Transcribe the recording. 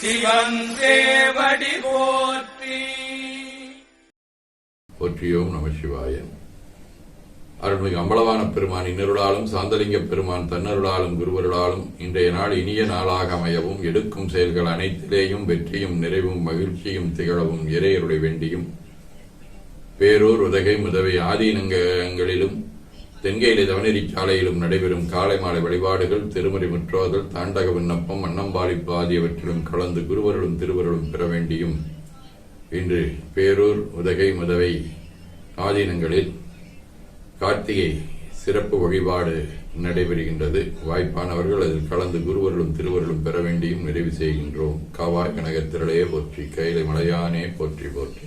சிவன் சேவடி போற்றி. போற்றியோம் நம சிவாயன் அருள்மிகு அம்பலவான பெருமான் இன்னருளாலும் சாந்தலிங்க பெருமான் தன்னருளாலும் குருவருளாலும் இன்றைய நாள் இனிய நாளாக அமையவும் எடுக்கும் செயல்கள் அனைத்திலேயும் வெற்றியும் நிறைவும் மகிழ்ச்சியும் திகழவும் இறையருடைய வேண்டியும். பேரூர் உதகை முதவை ஆதீனங்களிலும் தென்கையிலே தவநெறி சாலையிலும் நடைபெறும் காலை மாலை வழிபாடுகள் திருமறை முற்றோதல் தாண்டக விண்ணப்பம் அன்னம்பாளிப்பு ஆகியவற்றிலும் கலந்து குருவர்களும் திருவருளும் பெற வேண்டியும். இன்று பேரூர் உதகை முதவை ஆதீனங்களில் கார்த்திகை சிறப்பு வழிபாடு நடைபெறுகின்றது. வாய்ப்பானவர்கள் அதில் கலந்து குருவர்களும் திருவர்களும் பெற வேண்டியும் நிறைவு செய்கின்றோம். காவாய் கனகத்திரளையே போற்றி கைலை மலையானே போற்றி போற்றி.